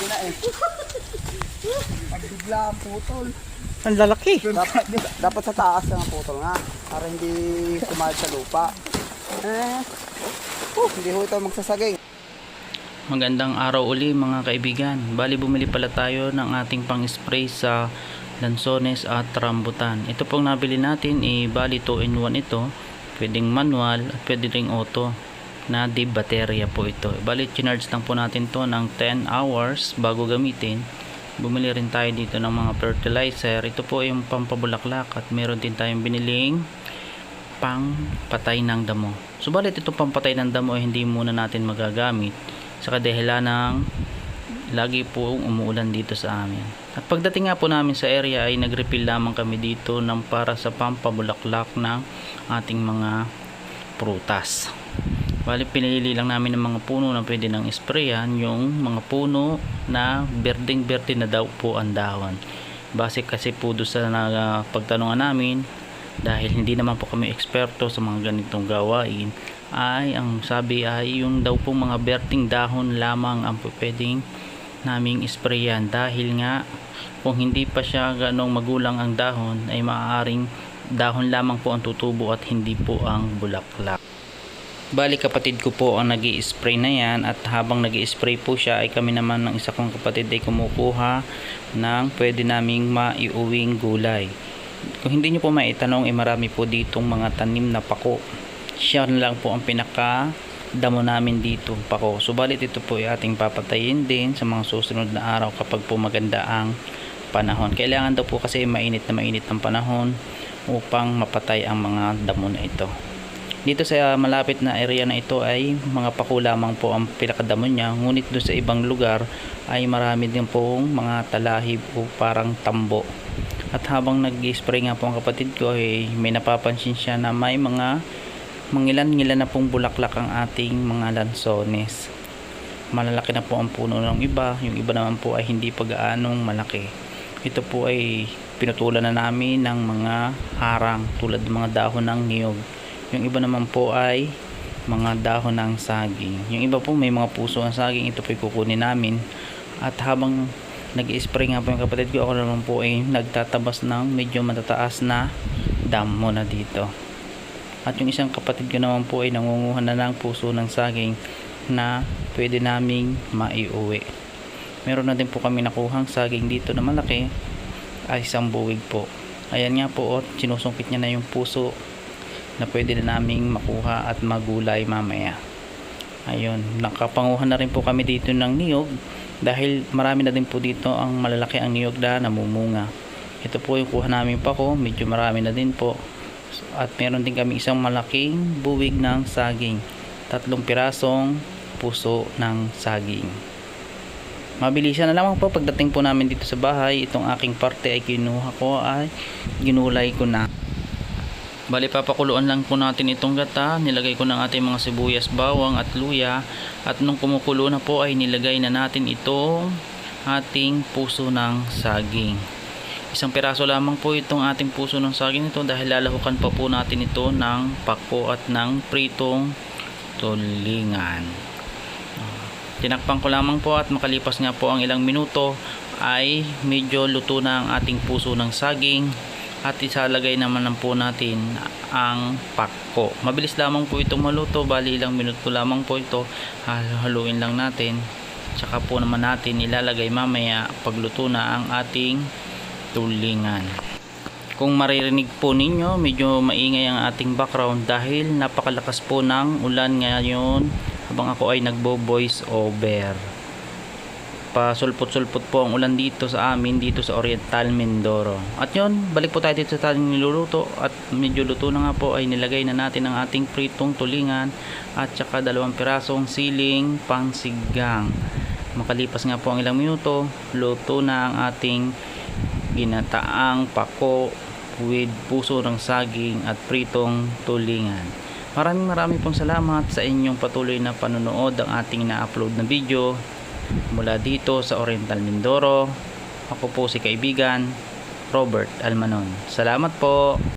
Pwede na eh. Pagbigla ang putol. Ang lalaki. Dapat, dapat sa taas ng putol nga. Para hindi kumalat sa lupa. Eh, oh, hindi ho ito magsasaging. Magandang araw uli mga kaibigan. Bali bumili pala tayo ng ating pang-spray sa lansones at rambutan. Ito pong nabili natin, eh, bali 2 in 1 ito. Pwedeng manual at pwede ring auto na di baterya po ito. Bali chinarge lang po natin to ng 10 hours bago gamitin. Bumili rin tayo dito ng mga fertilizer. Ito po yung pampabulaklak at meron din tayong biniling pang patay ng damo. Subalit ito pampatay ng damo ay hindi muna natin magagamit sa kadahilan ng lagi po umuulan dito sa amin. At pagdating nga po namin sa area ay nag-refill lamang kami dito ng para sa pampabulaklak ng ating mga prutas. Bali pinili lang namin ng mga puno na pwede nang sprayan yung mga puno na berdeng berde na daw po ang dahon. Base kasi po doon sa na, pagtanungan namin dahil hindi naman po kami eksperto sa mga ganitong gawain ay ang sabi ay yung daw pong mga berting dahon lamang ang pwedeng naming sprayan dahil nga kung hindi pa siya ganong magulang ang dahon ay maaaring dahon lamang po ang tutubo at hindi po ang bulaklak Bali kapatid ko po ang nag spray na yan at habang nag spray po siya ay kami naman ng isa kong kapatid ay kumukuha ng pwede naming maiuwing gulay. Kung hindi nyo po maitanong ay marami po ditong mga tanim na pako. Siya na lang po ang pinaka damo namin dito pako. Subalit ito po ay ating papatayin din sa mga susunod na araw kapag po maganda ang panahon. Kailangan daw po kasi mainit na mainit ang panahon upang mapatay ang mga damo na ito. Dito sa malapit na area na ito ay mga pako lamang po ang pinakadamo niya. Ngunit doon sa ibang lugar ay marami din pong mga talahib o parang tambo. At habang nag-spray nga po ang kapatid ko ay may napapansin siya na may mga mangilan-ngilan na pong bulaklak ang ating mga lansones. Malalaki na po ang puno ng iba, yung iba naman po ay hindi pa gaanong malaki. Ito po ay pinutulan na namin ng mga harang tulad ng mga dahon ng niyog. Yung iba naman po ay mga dahon ng saging. Yung iba po may mga puso ang saging, ito po kukunin namin. At habang nag-spray nga po yung kapatid ko, ako naman po ay nagtatabas ng medyo matataas na damo na dito. At yung isang kapatid ko naman po ay nangunguha na ng puso ng saging na pwede naming maiuwi. Meron na din po kami nakuhang saging dito na malaki ay isang buwig po. Ayan nga po, oh, sinusungkit niya na yung puso na pwede na naming makuha at magulay mamaya. Ayun, nakapanguhan na rin po kami dito ng niyog dahil marami na din po dito ang malalaki ang niyog na namumunga. Ito po yung kuha namin pa ko, medyo marami na din po. At meron din kami isang malaking buwig ng saging. Tatlong pirasong puso ng saging. Mabilisan na lamang po pagdating po namin dito sa bahay, itong aking parte ay kinuha ko ay ginulay ko na. Bali papakuluan lang po natin itong gata, nilagay ko ng ating mga sibuyas, bawang at luya at nung kumukulo na po ay nilagay na natin itong ating puso ng saging. Isang piraso lamang po itong ating puso ng saging ito dahil lalahukan pa po natin ito ng pako at ng pritong tulingan. Tinakpan ko lamang po at makalipas nga po ang ilang minuto ay medyo luto na ang ating puso ng saging at isalagay naman lang po natin ang pakko. Mabilis lamang po itong maluto, bali ilang minuto lamang po ito. Haluin lang natin. Tsaka po naman natin ilalagay mamaya pagluto na ang ating tulingan. Kung maririnig po ninyo, medyo maingay ang ating background dahil napakalakas po ng ulan ngayon habang ako ay nagbo voice over pasulpot-sulpot po ang ulan dito sa amin dito sa Oriental Mindoro. At yun balik po tayo dito sa ating niluluto at medyo luto na nga po. Ay nilagay na natin ang ating pritong tulingan at saka dalawang pirasong siling pangsigang. Makalipas nga po ang ilang minuto luto na ang ating ginataang pako with puso ng saging at pritong tulingan. Maraming maraming pong salamat sa inyong patuloy na panonood ang ating na-upload na video mula dito sa Oriental Mindoro. Ako po si kaibigan Robert Almanon. Salamat po.